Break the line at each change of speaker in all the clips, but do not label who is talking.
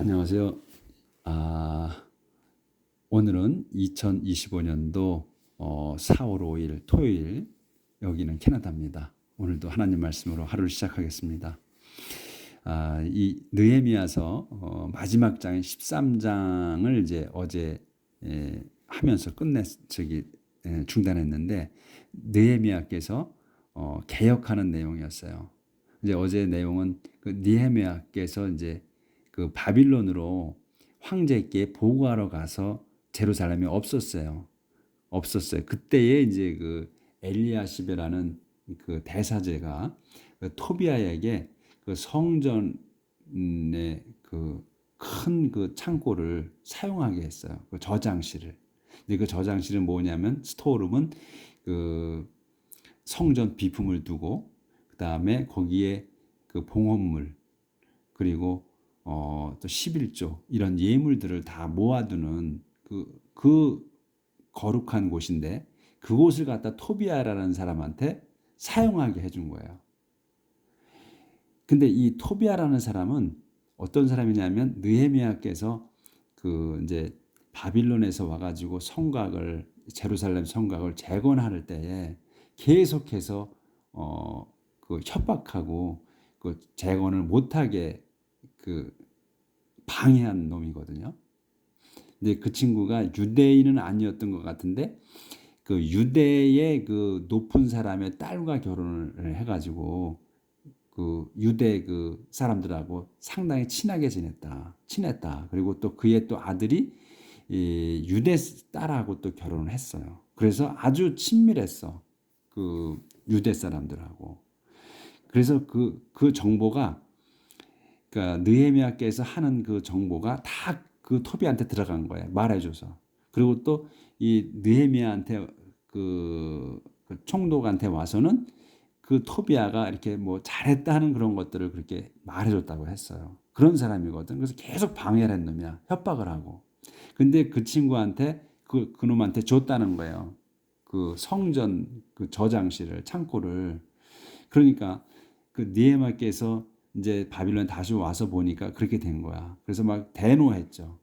안녕하세요. 아, 오늘은 2025년도 어, 4월 5일 토요일 여기는 캐나다입니다. 오늘도 하나님 말씀으로 하루를 시작하겠습니다. 아, 이 느헤미야서 어, 마지막 장인 13장을 이제 어제 에, 하면서 끝내 저기 에, 중단했는데 느헤미야께서 어, 개혁하는 내용이었어요. 이제 어제 내용은 그 느헤미야께서 이제 그 바빌론으로 황제께 보고하러 가서 제루살렘에 없었어요. 없었어요. 그때에 이제 그 엘리야시베라는 그 대사제가 그 토비아에게 그 성전의 그큰그 창고를 사용하게 했어요. 그 저장실을. 근데 그 저장실은 뭐냐면 스토어룸은 그 성전 비품을 두고 그 다음에 거기에 그 봉헌물 그리고 어, 또 11조 이런 예물들을 다 모아두는 그, 그 거룩한 곳인데 그곳을 갖다 토비아라는 사람한테 사용하게 해준 거예요. 근데 이 토비아라는 사람은 어떤 사람이냐면 느헤미야께서 그 이제 바빌론에서 와가지고 성곽을 제루살렘 성곽을 재건할 때에 계속해서 어그 협박하고 그 재건을 못하게 그 방해한 놈이거든요. 근데 그 친구가 유대인은 아니었던 것 같은데 그 유대의 그 높은 사람의 딸과 결혼을 해가지고 그 유대 그 사람들하고 상당히 친하게 지냈다, 친했다. 그리고 또 그의 또 아들이 이 유대 딸하고 또 결혼을 했어요. 그래서 아주 친밀했어. 그 유대 사람들하고. 그래서 그, 그 정보가 그러니까 느헤미야께서 하는 그 정보가 다 그 토비한테 들어간 거예요. 말해줘서. 그리고 또 이 느헤미야한테 그, 그 총독한테 와서는 그 토비아가 이렇게 뭐 잘했다 하는 그런 것들을 그렇게 말해줬다고 했어요. 그런 사람이거든. 그래서 계속 방해를 했 놈이야. 협박을 하고. 근데 그 친구한테 그, 그 놈한테 줬다는 거예요. 그 성전 그 저장실을, 창고를. 그러니까 그 니에마께서 이제 바빌론 다시 와서 보니까 그렇게 된 거야. 그래서 막 대노했죠.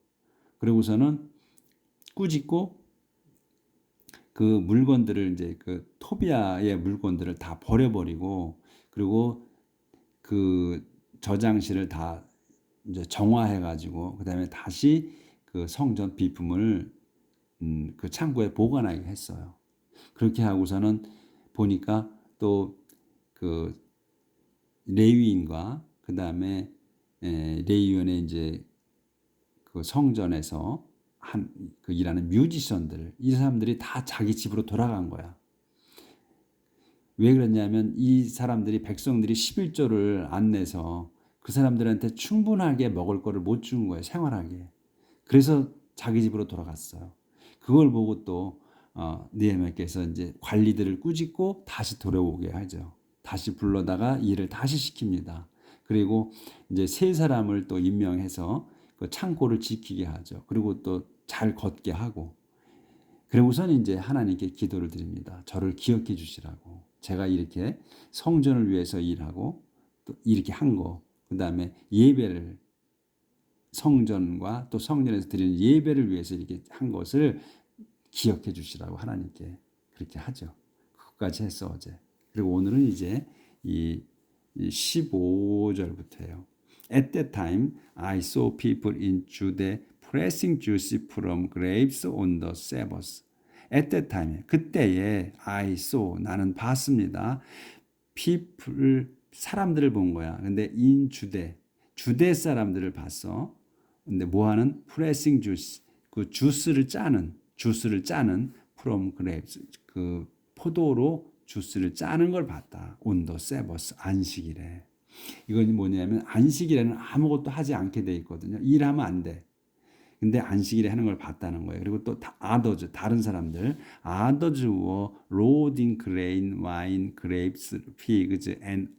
그리고서는 꾸짖고 그 물건들을 이제 그 토비아의 물건들을 다 버려버리고 그리고 그 저장실을 다 이제 정화해 가지고 그다음에 다시 그 성전 비품을 음, 그 창고에 보관하게 했어요. 그렇게 하고서는 보니까 또그 레위인과 그 다음에 레위원의 이제 그 성전에서 한 그 일하는 뮤지션들 이 사람들이 다 자기 집으로 돌아간 거야. 왜 그랬냐면 이 사람들이 백성들이 11조를 안 내서 그 사람들한테 충분하게 먹을 거를 못 준 거예요. 생활하게. 그래서 자기 집으로 돌아갔어요. 그걸 보고 또 어, 니에미아께서 이제 관리들을 꾸짖고 다시 돌아오게 하죠. 다시 불러다가 일을 다시 시킵니다. 그리고 이제 세 사람을 또 임명해서 그 창고를 지키게 하죠. 그리고 또 잘 걷게 하고. 그리고선 이제 하나님께 기도를 드립니다. 저를 기억해 주시라고. 제가 이렇게 성전을 위해서 일하고 또 이렇게 한 거. 그 다음에 예배를 성전과 또 성전에서 드리는 예배를 위해서 이렇게 한 것을 기억해 주시라고 하나님께 그렇게 하죠. 그것까지 했어 어제. 그리고 오늘은 이제 이 15절부터예요. At that time, I saw people in Judea pressing juice from grapes on the Sabbath. At that time, 그때에 I saw 나는 봤습니다. people 사람들을 본 거야. 근데 in 주대 주대 사람들을 봤어. 근데 뭐 하는 pressing juice 그 주스를 짜는 주스를 짜는 from grapes 그 포도로 주스를 짜는 걸 봤다. 온더 세버스 안식일에. 이건 뭐냐면 안식일에는 아무것도 하지 않게 돼 있거든요. 일하면 안 돼. 근데 안식일에 하는 걸 봤다는 거예요. 그리고 또 아더즈 다른 사람들 아더즈 워 로딩 그레인 와인 그레이프스 피그즈 앤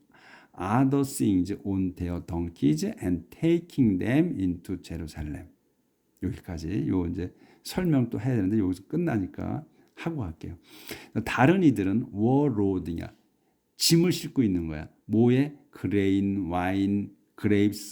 other things on their donkeys and taking them into Jerusalem. 여기까지 요 이제 설명 또 해야 되는데 여기서 끝나니까 하고 할게요. 다른 이들은 워로드냐? 짐을 싣고 있는 거야. 뭐에? 그레인, 와인,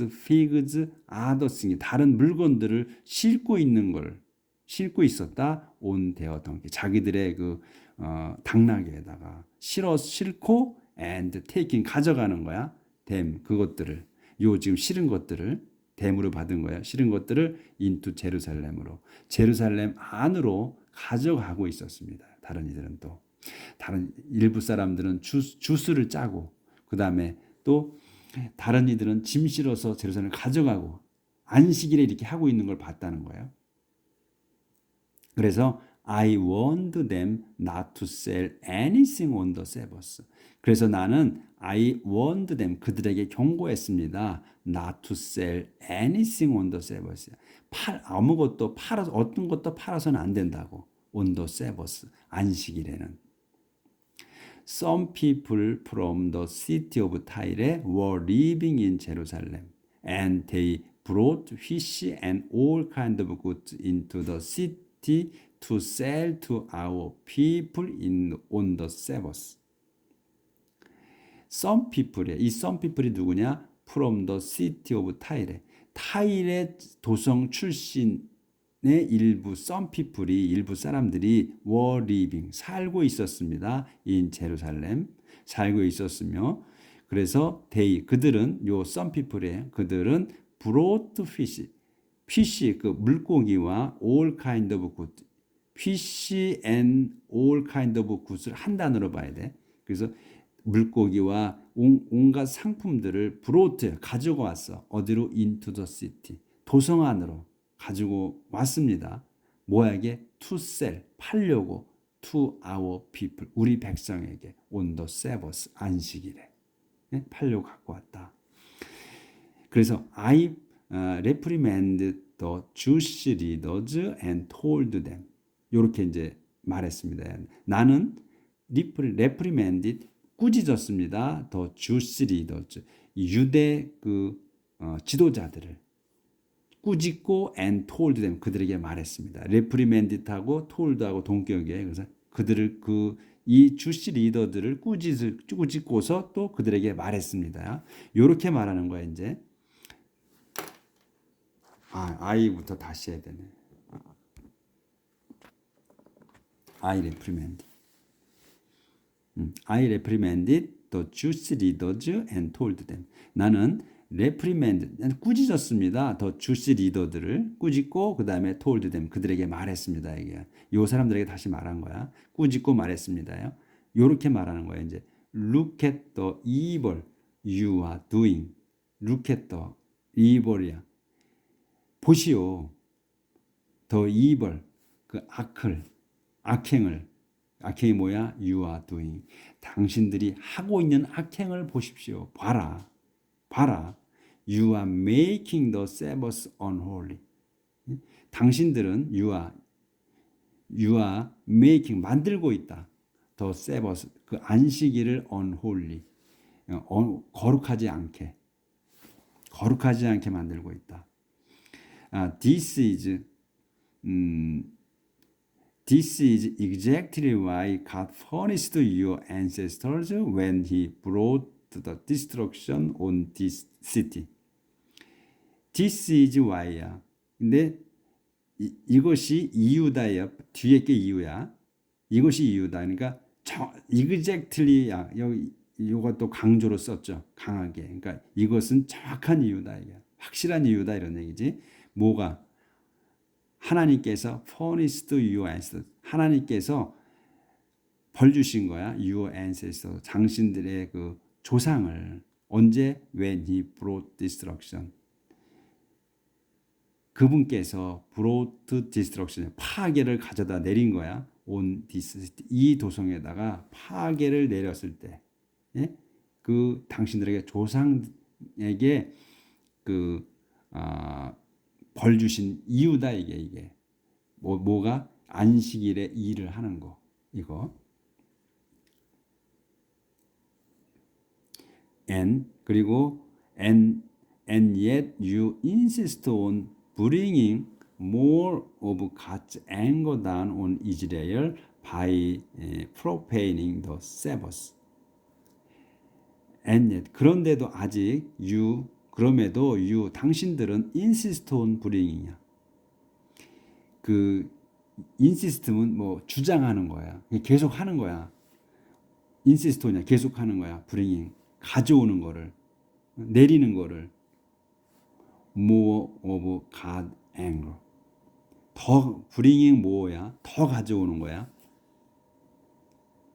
figs, other things 다른 물건들을 싣고 있는 걸 싣고 있었다 on their donkey 자기들의 그 어, 당나귀에다가 실어 싣고 and taking 가져가는 거야. 댐 그것들을. 요 지금 실은 것들을 댐으로 받은 거야. 실은 것들을 인투 제루살렘으로. 제루살렘 안으로 가져가고 있었습니다 다른 이들은 또 다른 일부 사람들은 주, 주스 를 짜고 그 다음에 또 다른 이들은 짐 실어서 제루살렘을 가져가고 안식일에 이렇게 하고 있는 걸 봤다는 거예요. 그래서 I warned them not to sell anything on the Sabbath. 그래서 나는 I warned them 그들에게 경고했습니다. not to sell anything on the Sabbath. 팔 아무것도 팔아서 어떤 것도 팔아서는 안 된다고. on the Sabbath 안식일에는. Some people from the city of Tyre were living in Jerusalem, and they brought fish and all kind of goods into the city to sell to our people in on the Sabbath. Some people이야. 이 some people이 누구냐? From the city of Tyre. 타일의 도성 출신의 일부 some people이 일부 사람들이 were living 살고 있었습니다. in 제루살렘 살고 있었으며 그래서 they 그들은 요 some people의 그들은 brought fish fish 그 물고기와 all kind of good fish and all kind of good을 한 단어로 봐야 돼. 그래서 물고기와 온, 온갖 상품들을 브로트 가지고 왔어. 어디로 into the city. 도성 안으로 가지고 왔습니다. to sell 팔려고 to our people 우리 백성에게 the Sabbath 안식일에 예? 팔려고 갖고 왔다. 그래서 I uh, reprimand the Jewish leaders and told them 이렇게 이제 말했습니다. 나는 reprimanded 꾸짖었습니다. 더 주시 리더즈 유대 그 어, 지도자들을 꾸짖고 and told them 그들에게 말했습니다. reprimanded하고 told하고 동격이에요. 그래서 그들을 그 이 주시 리더들을 꾸짖고서 또 그들에게 말했습니다. 이렇게 말하는 거야 이제. 아, 아이부터 다시 해야 되네. I reprimanded. I reprimanded the Jewish leaders and told them. 나는 reprimand, 꾸짖었습니다. 더 Jewish leader들을 꾸짖고 그 다음에 told them 그들에게 말했습니다. 이게 요 사람들에게 다시 말한 거야. 꾸짖고 말했습니다요. 요렇게 말하는 거야. 이제 look at the evil you are doing. look at the evil이야. 보시오. 더 evil 그 악을 악행을 악행이 뭐야? You are doing. 당신들이 하고 있는 악행을 보십시오. 봐라. 봐라. You are making the Sabbath unholy. 당신들은 you are you are making 만들고 있다. The Sabbath 그 안식일을 unholy. 어, 거룩하지 않게 거룩하지 않게 만들고 있다. 아, this is 음 This is exactly why God punished your ancestors when He brought the destruction on this city. This is why야. 근데 이, 이것이 이유다야. 뒤에 게 이유야. 이것이 이유다. 그러니까 exactly야. 여기 이것도 강조로 썼죠. 강하게. 그러니까 이것은 정확한 이유다. 이게. 확실한 이유다 이런 얘기지. 뭐가 하나님께서 punished your ancestors. 하나님께서 벌 주신 거야. your ancestors. 당신들의 그 조상을 언제 when he brought destruction. 그분께서 brought destruction 파괴를 가져다 내린 거야. on this 이 도성에다가 파괴를 내렸을 때, 예? 그 당신들에게 조상에게 그 아, 벌 주신 이유다 이게 이게 뭐 뭐가 안식일에 일을 하는 거 이거 and 그리고 and and yet you insist on bringing more of God's anger down on Israel by profaning the Sabbath. And yet 그런데도 아직 you 그럼에도 you 당신들은 on bringing이야. 그 insist는 뭐 주장하는 거야. 계속 하는 거야. insist on이야. 계속 하는 거야. bringing 가져오는 거를 내리는 거를 more of God anger 더 bringing more야. 더 가져오는 거야.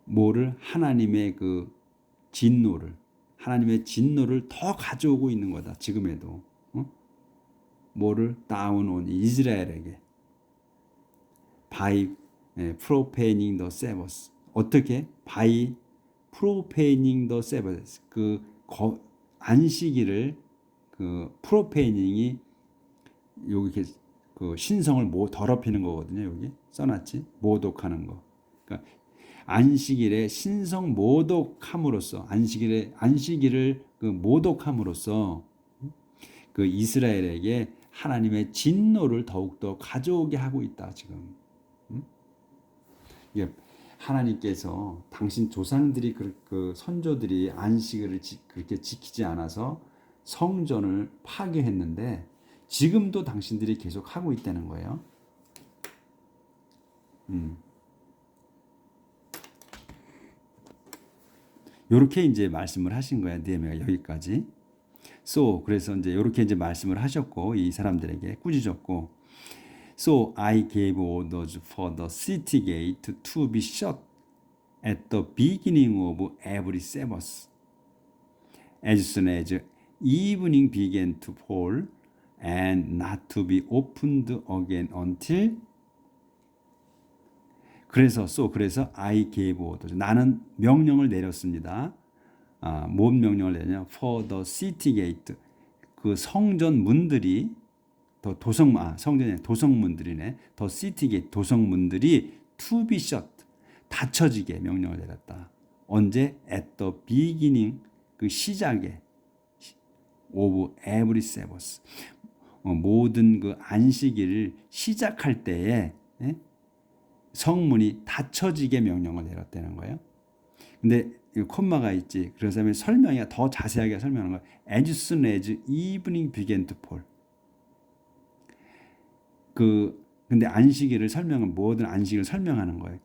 뭐를 하나님의 그 진노를 하나님의 진노를 더 가져오고 있는 거다. 지금에도 어? 뭐를 다운 온 이스라엘에게 by 예, profaning the Sabbath 어떻게 by profaning the Sabbath 그 거, 안식일을 그 profaning이 여기 그 신성을 뭐 더럽히는 거거든요. 여기 써놨지 모독하는 거. 그러니까 안식일에 신성 모독함으로써 안식일에 안식일을 그 모독함으로써 그 이스라엘에게 하나님의 진노를 더욱더 가져오게 하고 있다 지금. 음? 이게 하나님께서 당신 조상들이 그, 그 선조들이 안식일을 지, 그렇게 지키지 않아서 성전을 파괴했는데 지금도 당신들이 계속 하고 있다는 거예요. 음. 요렇게 이제 말씀을 하신 거야. 느헤미야가 여기까지. So 그래서 이제 요렇게 이제 말씀을 하셨고 이 사람들에게 꾸짖었고 So I gave orders for the city gate to be shut at the beginning of every Sabbath. As soon as evening began to fall and not to be opened again until 그래서 so 그래서 I gave orders 나는 명령을 내렸습니다. 아, 뭔 명령을 내냐? For the city gate 그 성전 문들이 더 도성 아 성전에 도성문들이네. 더 city gate 도성문들이 to be shut 닫혀지게 명령을 내렸다. 언제? At the beginning 그 시작에 of every Sabbath 어, 모든 그 안식일을 시작할 때에 예? 성문이 닫혀지게 명령을 내렸다는 거예요. 근데 이 콤마가 있지. 그래서 설명이 더 자세하게 설명하는 거예요. As soon as evening began to fall. 그 근데 안식일을 설명은 모든 안식일을 설명하는 거예요.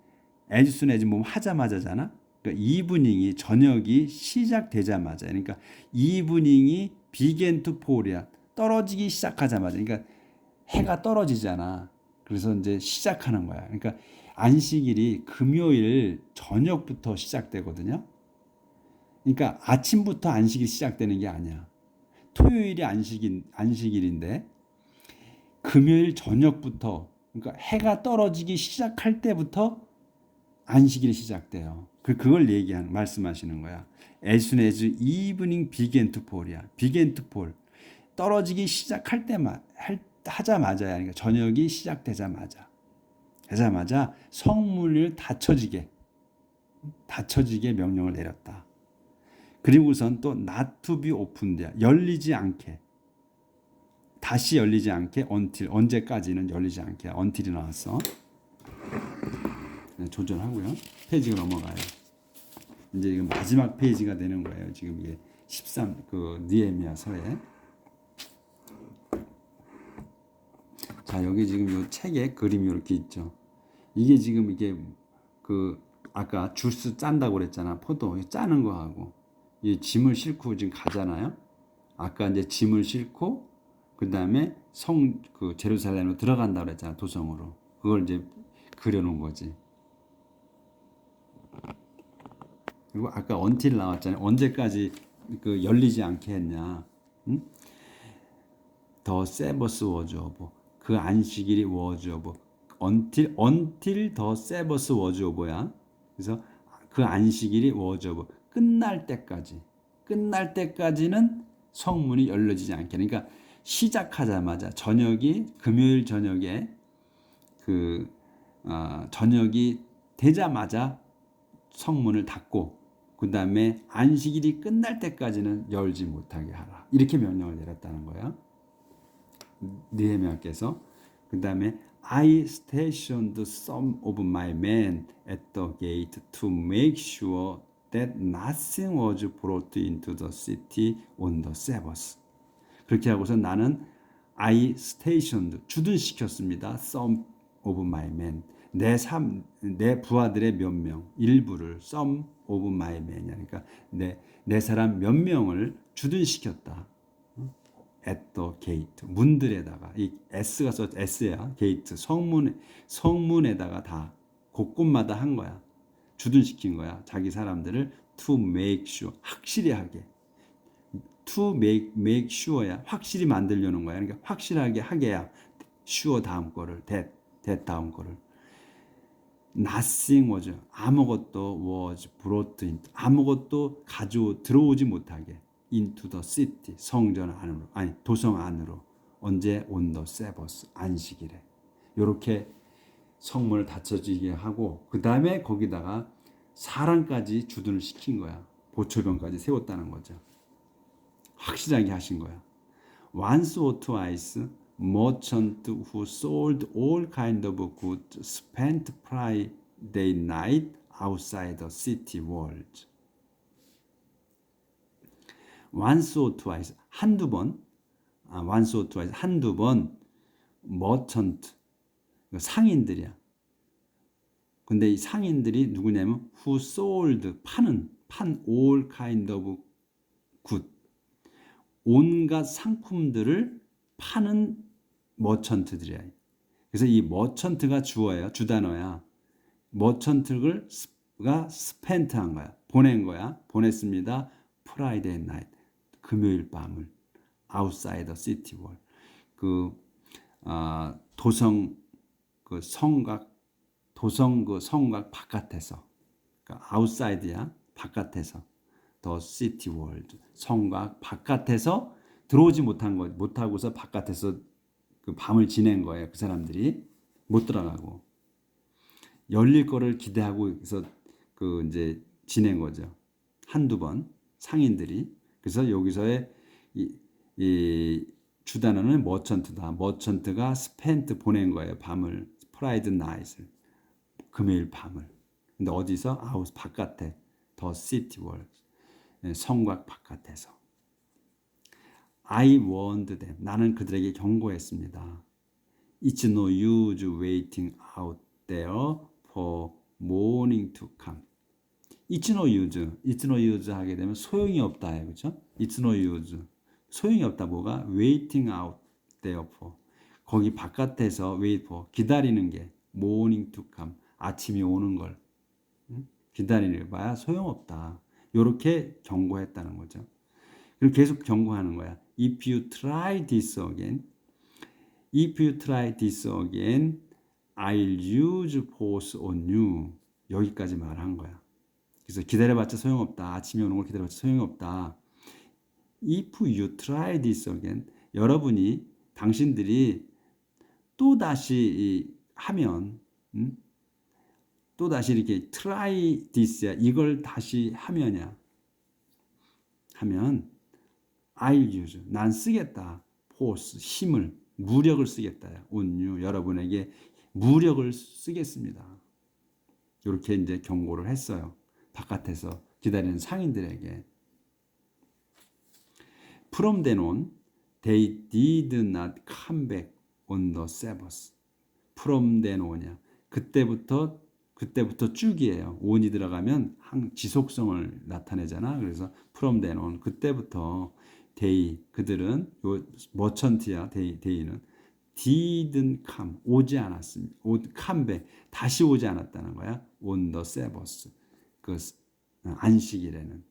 as soon as 뭐 하자마자잖아. 그러니까 이브닝이 저녁이 시작되자마자. 그러니까 이브닝이 began to fall이야. 떨어지기 시작하자마자. 그러니까 해가 떨어지잖아. 그래서 이제 시작하는 거야. 그러니까 안식일이 금요일 저녁부터 시작되거든요. 그러니까 아침부터 안식이 시작되는 게 아니야. 토요일이 안식인 안식일인데 금요일 저녁부터 그러니까 해가 떨어지기 시작할 때부터 안식일이 시작돼요. 그 그걸 얘기하는 말씀하시는 거야. As soon as evening began to fall이야. began to fall. 떨어지기 시작할 때만 할 하자마자야. 그러니까 저녁이 시작되자마자 되자마자 성문을 닫혀지게 닫혀지게 명령을 내렸다. 그리고선 또 not to be opened 열리지 않게 다시 열리지 않게 until 언제까지는 열리지 않게 until이 나왔어. 네, 조절하고요. 페이지가 넘어가요. 이제 이거 마지막 페이지가 되는 거예요. 지금 이게 13그 니에미아 서에 자 여기 지금 이 책에 그림이 이렇게 있죠. 이게 지금 이게 그 아까 주스 짠다고 그랬잖아. 포도 짜는 거하고 이 짐을 싣고 지금 가잖아요. 아까 이제 짐을 싣고 그 다음에 성 그 제루살렘으로 들어간다 그랬잖아 도성으로. 그걸 이제 그려 놓은 거지. 그리고 아까 언틸 나왔잖아요. 언제까지 그 열리지 않게 했냐? 응? 더 세버스 워즈 오브 그 안식일이 워즈 오브 until until the Sabbath was over야. 그래서 그 안식일이 was over. 끝날 때까지. 끝날 때까지는 성문이 열려지지 않게. 그러니까 시작하자마자 저녁이 금요일 저녁에 그 어, 저녁이 되자마자 성문을 닫고 그 다음에 안식일이 끝날 때까지는 열지 못하게 하라. 이렇게 명령을 내렸다는 거야. 느헤미야께서 그 다음에 I stationed some of my men at the gate to make sure that nothing was brought into the city on the Sabbath. 그렇게 하고서 나는 I stationed 주둔시켰습니다. some of my men 내 삶, 내 부하들의 몇 명, 일부를 some of my men 그러니까 내, 내 사람 몇 명을 주둔시켰다. At the gate 문들에다가 이 s가 써 s야. 게이트 성문 성문에다가 다 곳곳마다 한 거야. 주둔시킨 거야. 자기 사람들을 to make sure 확실히 하게. to make make sure야. 확실히 만들려는 거야. 그러니까 확실하게 하게야. sure 다음 거를 that that 다음 거를. nothing was 아무것도 was brought in. 아무것도 가져 들어오지 못하게 into the city 성전 안으로 아니 도성 안으로 언제 on the Sabbath 안식일에 요렇게 성문을 닫혀지게 하고 그 다음에 거기다가 사람까지 주둔을 시킨 거야 보초병까지 세웠다는 거죠 확실하게 하신 거야 once or twice merchant who sold all kind of goods spent Friday night outside the city walls once or twice 한두 번 아, once or twice 한두 번 merchant 상인들이야. 근데 이 상인들이 누구냐면 who sold 파는 판 all kind of good 온갖 상품들을 파는 머천트들이야. 그래서 이 머천트가 주어예요. 주단어야. 머천트가 스펜트한 거야. 보낸 거야. 보냈습니다. 프라이데이 나이트. 금요일 밤을 city wall. 그 아, 도성 그 성곽 도성 그 성곽 바깥에서 그러니까 outside야 바깥에서 더 시티 월드 성곽 바깥에서 들어오지 못한 거 못하고서 바깥에서 그 밤을 지낸 거예요 그 사람들이. 못 들어가고. 열릴 거를 기대하고 그래서 그 이제 지낸 거죠. 한두 번 상인들이 그래서 여기서의 이, 이 주단어는 머천트다. 머천트가 스펜트 보낸 거예요 밤을. 프라이드 나잇을 금요일 밤을. 근데 어디서? 아웃 바깥에. 더 시티 월 성곽 바깥에서. I warned them. 나는 그들에게 경고했습니다. It's no use waiting out there for morning to come. Use, it's no use 하게 되면 소용이 없다, 그렇죠? No use, 소용이 없다. 뭐가 waiting out there for 거기 바깥에서 wait for 기다리는 게 morning to come 아침이 오는 걸 응? 기다리는 봐야 소용없다. 이렇게 경고했다는 거죠. 그리고 계속 경고하는 거야. If you try this again, if you try this again, I'll use force on you. 여기까지 말한 거야. 그래서 기다려봤자 소용없다. 아침이 오는 걸 기다려봤자 소용이 없다. If you try this again, 여러분이 당신들이 또 다시 하면, 음? 또 다시 이렇게 try this야 이걸 다시 하면야 하면 I'll use 난 쓰겠다 force 힘을 무력을 쓰겠다 on 여러분에게 무력을 쓰겠습니다. 이렇게 이제 경고를 했어요. 바깥에서 기다리는 상인들에게 from then on they did not come back on the Sabbath. from then on이야. 그때부터 그때부터 쭉이에요. on이 들어가면 항 지속성을 나타내잖아. 그래서 from then on 그때부터 they 그들은 요 머천트야. they they는 didn't come 오지 않았습니다. 오, come back 다시 오지 않았다는 거야. on the Sabbath 그 안식일에는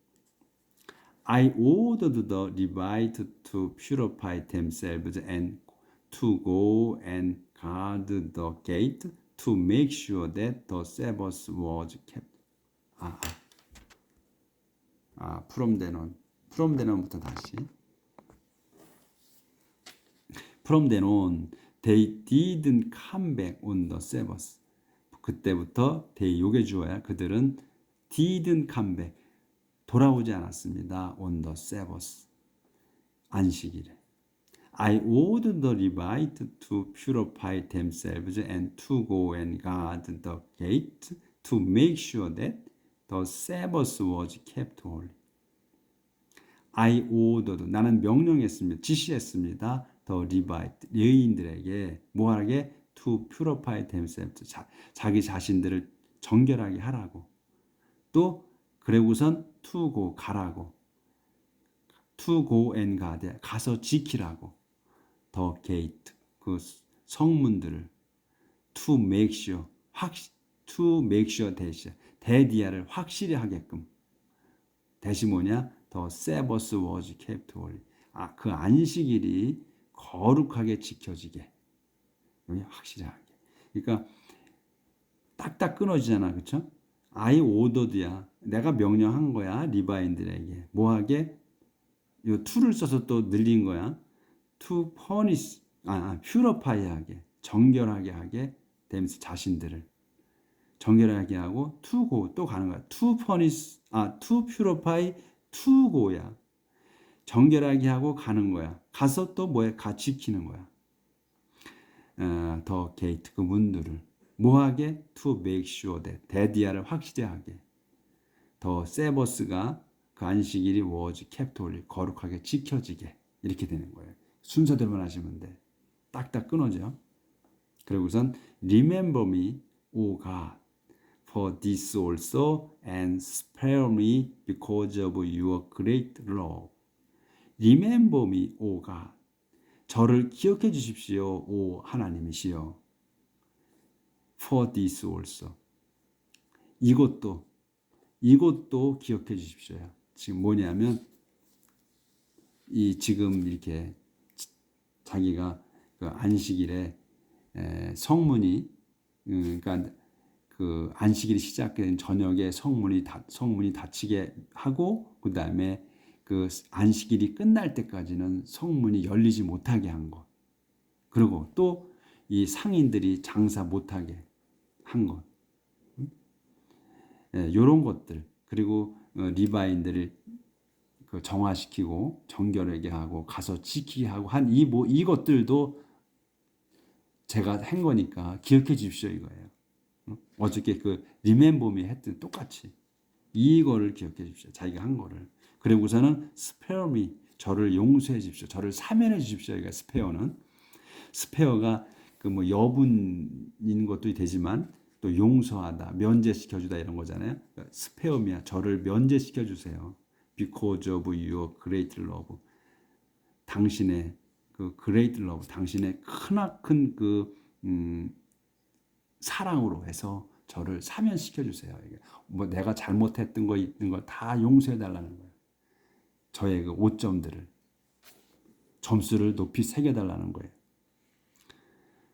I ordered the Levite to purify themselves and to go and guard the gate to make sure that the Sabbath was kept. 아, 아, 아 from then on. from then on부터 다시. from then on, they didn't come back on the Sabbath. 그때부터 they 요게 주어야 그들은 come back 돌아오지 않았습니다. on the Sabbath 안식일에. I ordered the Levite to purify themselves and to go and guard the gate to make sure that the Sabbath was kept holy. I ordered 나는 명령했습니다. 지시했습니다. 더 리바이트 레인들에게 뭐하게 to purify themselves 자, 자기 자신들을 정결하게 하라고 또 to go 가라고. go and guard 가서 지키라고. 더 게이트 그 성문들을. to make sure 확 to make sure 대시 대디아를 확실히 하게끔. 대시 뭐냐? 더 세버스 워즈 kept holy. 아그 안식일이 거룩하게 지켜지게. 여기 확실히 하게. 그러니까 딱딱 끊어지잖아 그렇죠? I ordered야. 내가 명령한 거야 리바인들에게. 뭐하게? 요 to를 써서 또 늘린 거야. To punish 아, 아 purify하게. 정결하게 하게 되면서 자신들을. 정결하게 하고 to go 또 가는 거야. to punish 아 to purify to go야. 정결하게 하고 가는 거야. 가서 또 뭐야 가 지키는 거야. 어, 더 게이트 그 문들을 뭐하게 to make sure that 데디아를 확실히 하게 더 세버스가 그 안식일이 워즈 캡톨리 거룩하게 지켜지게 이렇게 되는 거예요. 순서대로만 하시면 돼. 딱딱 끊어져. 그리고선 remember me, O God, for this also and spare me because of your great love. remember me, O God. 저를 기억해 주십시오, 오 하나님이시여. For this also. 이것도 이것도 기억해 주십시오. 지금 뭐냐면 이 지금 이렇게 자기가 그 안식일에 에, 성문이 음, 그러니까 그 안식일이 시작된 저녁에 성문이 다, 성문이 닫히게 하고 그 다음에 그 안식일이 끝날 때까지는 성문이 열리지 못하게 한 것. 그리고 또 이 상인들이 장사 못하게 한 것. 이런 예, 것들 그리고 어, 리바인들을 그 정화시키고 정결하게 하고 가서 지키게 하고 한 이 뭐 이것들도 제가 한 거니까 기억해 주십시오 이거예요. 어저께 그 리멤버미 했던 똑같이 이거를 기억해 주십시오. 자기가 한 거를. 그리고서는 스페어미 저를 용서해 주십시오. 저를 사면해 주십시오. 그러니까 스페어는 스페어가 그 뭐 여분인 것도 되지만 또 용서하다, 면제시켜 주다 이런 거잖아요. 그러니까 스페어미야. 저를 면제시켜 주세요. Because of your great love. 당신의 그 great love, 당신의 크나큰 그 음, 사랑으로 해서 저를 사면시켜 주세요. 이게 뭐 내가 잘못했던 거 있는 거 다 용서해 달라는 거예요. 저의 그 오점들을 점수를 높이 새겨 달라는 거예요.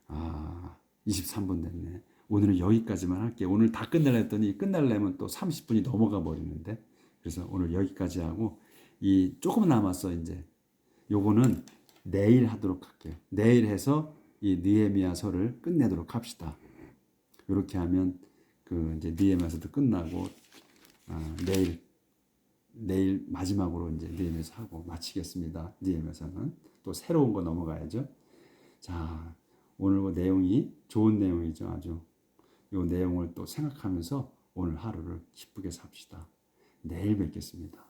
아, 23분 됐네. 오늘은 여기까지만 할게요. 오늘 다 끝내려 했더니 끝내려면 또 30분이 넘어가 버리는데. 그래서 오늘 여기까지 하고 이 조금 남았어 이제. 요거는 내일 하도록 할게요. 내일 해서 이 느헤미야서를 끝내도록 합시다. 이렇게 하면 그 이제 느헤미야서도 끝나고 아, 내일 내일 마지막으로 이제 느헤미야서 하고 마치겠습니다. 느헤미야서는 또 새로운 거 넘어가야죠. 자, 오늘 그 내용이 좋은 내용이죠. 아주 이 내용을 또 생각하면서 오늘 하루를 기쁘게 삽시다. 내일 뵙겠습니다.